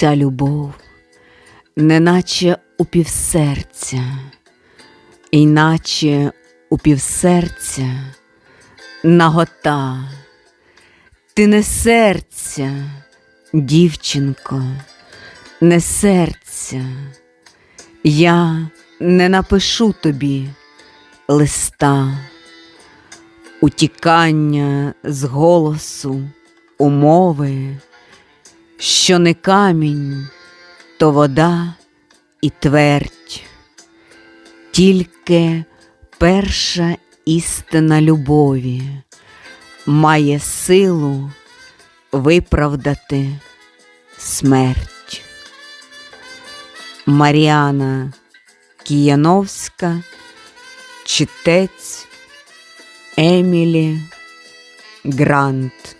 ця любов, неначе у півсерця, іначе у півсерця нагота. Ти не серця, дівчинко, не серця. Я не напишу тобі листа, утікання з голосу, умови, що не камінь, то вода і твердь, тільки перша істина любові має силу виправдати смерть. Маріана Кіяновська, читець Емілі Грант.